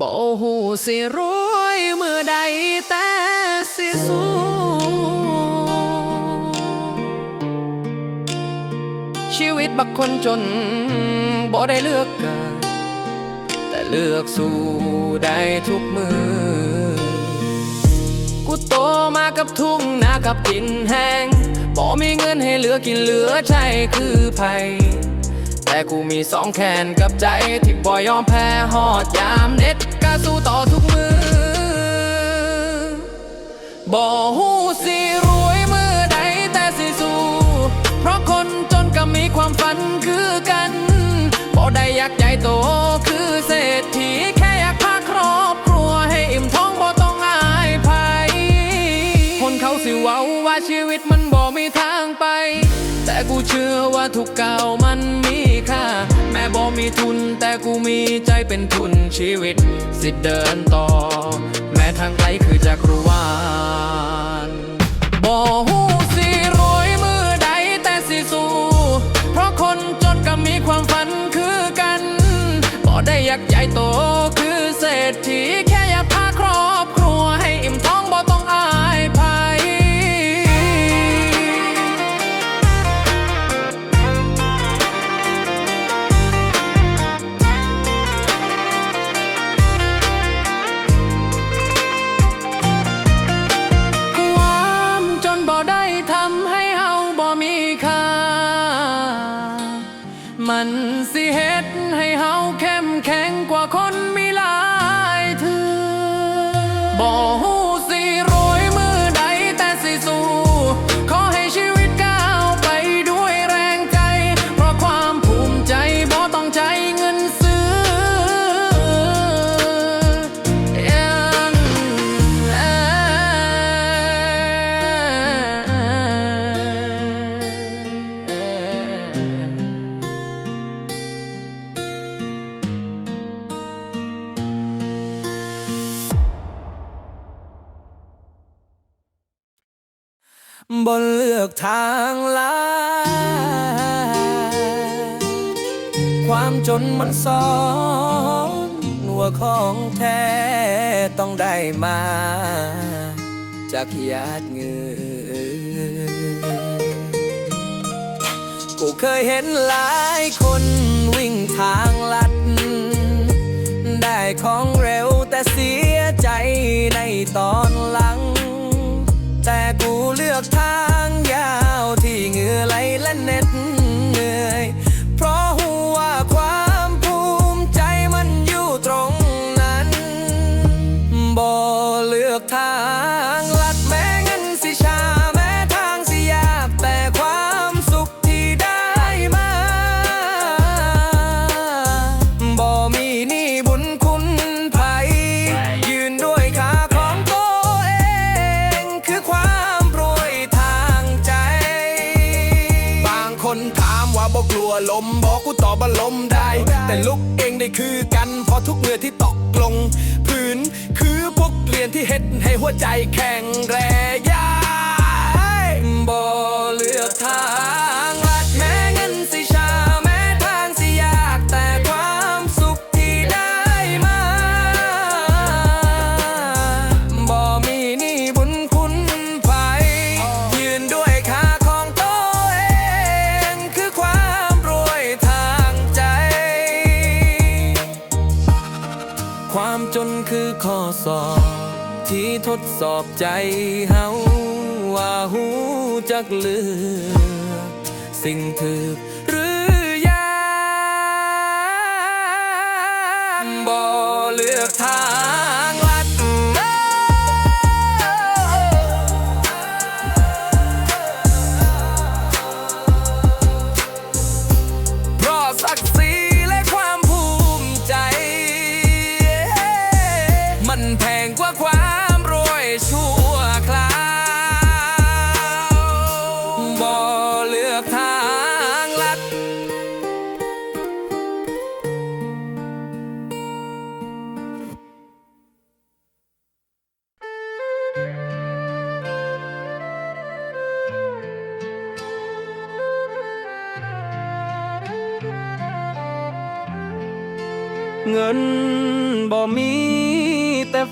บ่หูสิรวยมือใดแต่สิสู้ชีวิตบักคนจนบ่ได้เลือกเกิดแต่เลือกสู้ได้ทุกมือ กูโตมากับทุ่งนากับกินแห้งบ่มีเงินให้เหลือกินเหลือใช้คือไผ แต่กูมีสองแขนกับใจที่บ่ยอมแพ้หอดยามเน็ดกาสู้ต่อทุกมือบ่หูสิรวยมือใดแต่สิสู้เพราะคนจนก็มีความฝันคือกันบ่ได้อยากใหญ่โต มันมีค่า แม้บ่มีทุน แต่กูมีใจเป็นทุนชีวิต สิเดินต่อ แม้ทางไกลคือจักรวาลบ่หูสิรวยมือใดแต่สิสู้เพราะคนจนก็มีความฝันคือกันบ่ได้อยากใหญ่โตคือเศรษฐี บนเลือกทางลาความจนมันสอนว่าของแท้ต้องได้มา จากหยาดเงือกูเคยเห็นหลายคนวิ่งทางลัด ได้ของเร็วแต่เสียใจในตอนหลัง ว่าบอลมบอกกูตอบว่าลมได้ แต่ลุกเองได้คือกันเพอทุกเมื่อที่ตกลง พื้นคือพวกเรียนที่เฮ็ดให้หัวใจแข็งแรงยาบ่เลือกทาง สอบใจเฮาว่าหูจักเลือกสิ่งถือ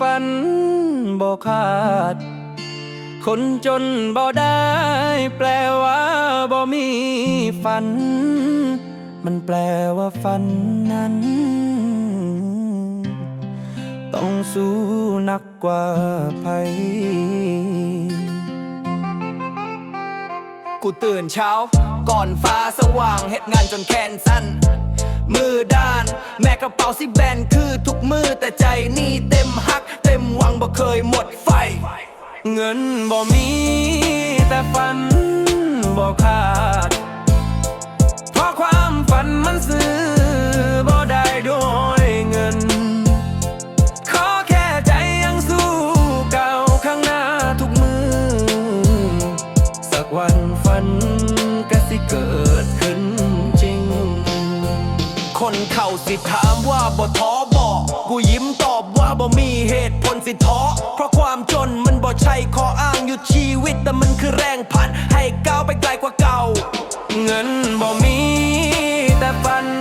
ฝันบ่ขาด คนจนบ่ได้ แปลว่าบ่มีฝัน มันแปลว่าฝันนั้น ต้องสู้หนักกว่าภัยกูตื่นเช้า ก่อนฟ้าสว่างเฮ็ดงานจนแขนสั้นมือด้าน แม่กระเป๋าสิแบนคือทุกมือแต่ใจนี่เต็มห บ่เคยหมดไฟ เงินบ่มีแต่ฝันบ่ขาด เพราะความฝันมันซื้อบ่ได้ด้วยเงิน ขอแค่ใจยังสู้เก่าข้างหน้าทุกมือ สักวันฝันก็สิเกิดขึ้นจริง คนเข้าสิถามว่าบ่ท้อ กูยิ้มตอบว่าบ่มีเหตุผลสิท้อเพราะความจนมันบ่ใช่ข้ออ้างอยู่ชีวิต แต่มันคือแรงผลันให้ก้าวไปไกลกว่าเก่า เงินบ่มีแต่ฝัน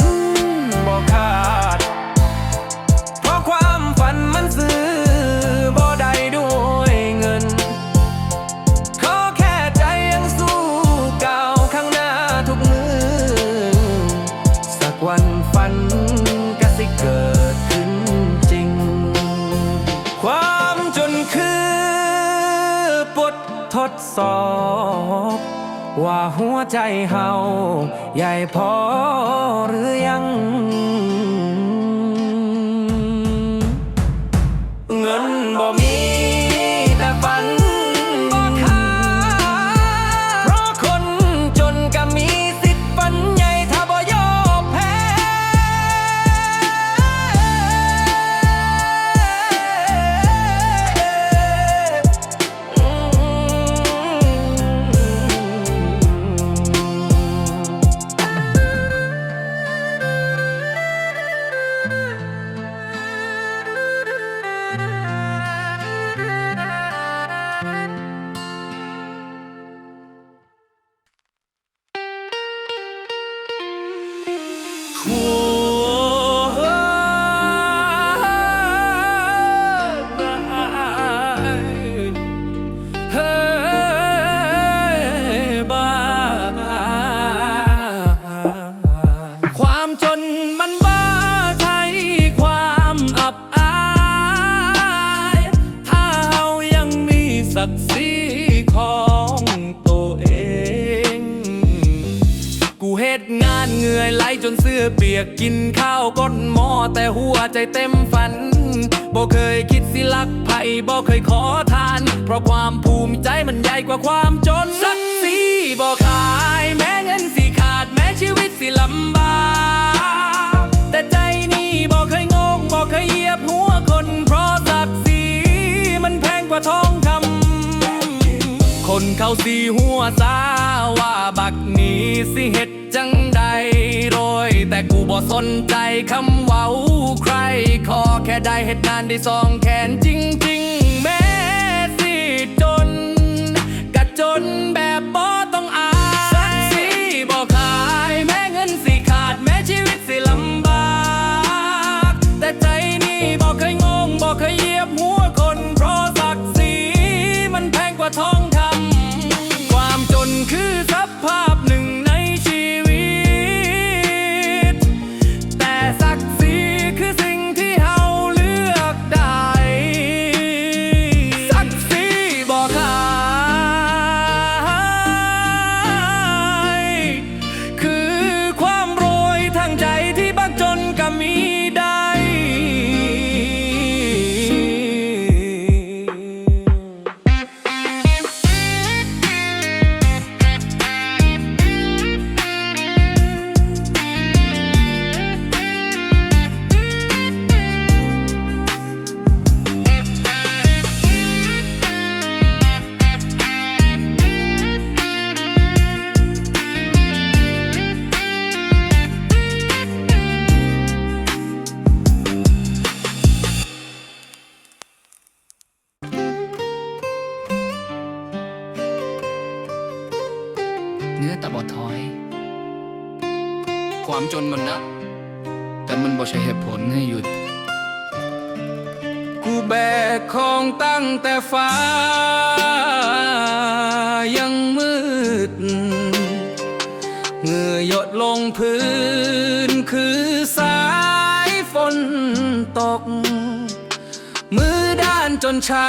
สอบ ว่าหัวใจเฮาใหญ่พอหรือยัง ศักดิ์ศรีของตัวเอง กูเฮ็ดงานเหงื่อยไหลจนเสื้อเปียกกินข้าวก้นหม้อแต่หัวใจเต็มฝันบ่เคยคิดสิลักไผ่บ่เคยขอทาน เพราะความภูมิใจมันใหญ่กว่าความจนสักสีบ่ขา เขาสีหัวซาว่าบักนี้สิเฮ็ดจังใดโรยแต่กูบ่สนใจคำเว้าใคร ขอแค่ได้เฮ็ดงานได้สองแขนจริง ๆ แม่สิจนกะจนแบบ จนมันนะ แต่มันบ่ใช่เหตุผลให้หยุด กูแบกของตั้งแต่ฟ้า ยังมืดเหงื่อหยดลงพื้นคือสายฝนตก มือด้านจนช้า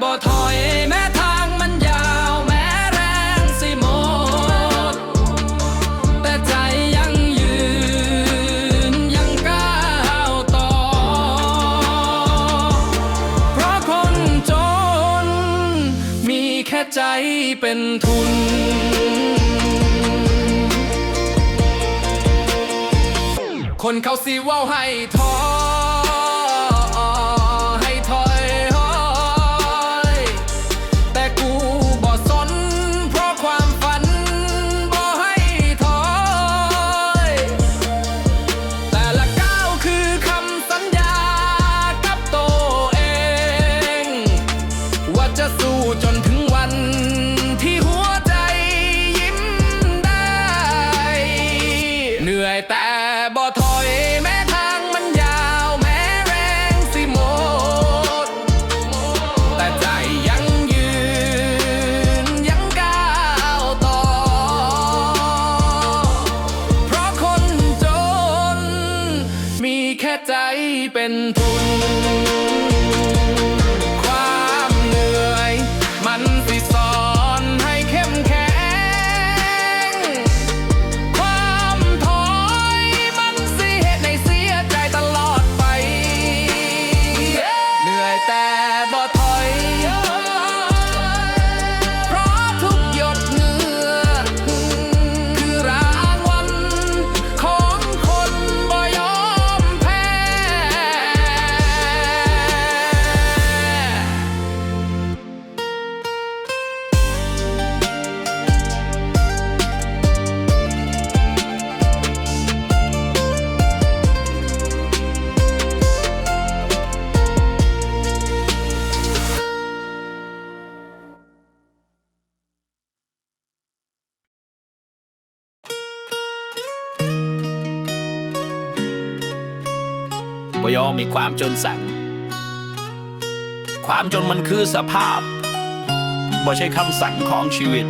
บ่ถอยแม้ทางมันยาวแม้แรงสิหมด แต่ใจยังยืนยังก้าวต่อ เพราะคนจน มีแค่ใจเป็นทุนคนเขาสิว่าให้ท้อ มมีความจนสั่ง ความจนมันคือสภาพบ่ใช่คำสั่งของชีวิต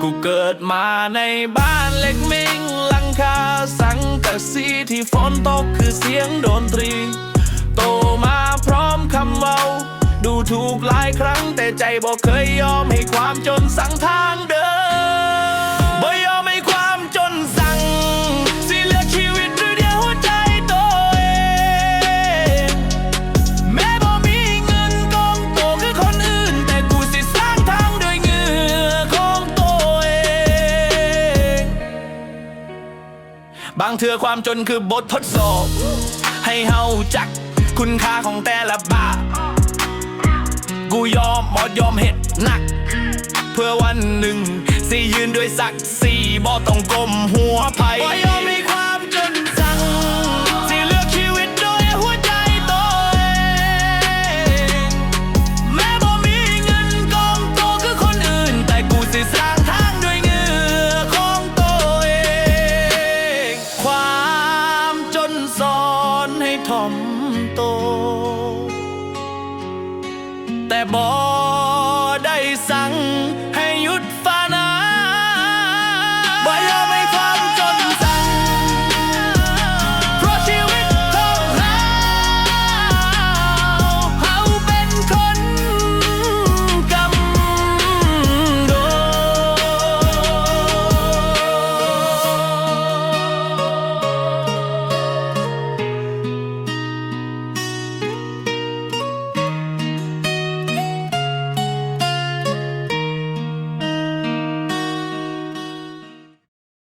กูเกิดมาในบ้านเล็กเม้งลังคาสังกะสีที่ฝนตกคือเสียงดนตรี โตมาพร้อมคำเว้าดูถูกหลายครั้งแต่ใจบ่เคยยอมให้ความจนสั่งทางเดินบ่ยอมางเทื่อความจนคือบททดสอบ ให้เฮาจัก คุณค่าของแต่ละบาทกูยอมหมดยอมเห็ดหนัก เพื่อวันหนึ่งสิยืนด้วยศักดิ์ศรีบ่ต้องก้มหัวไผ่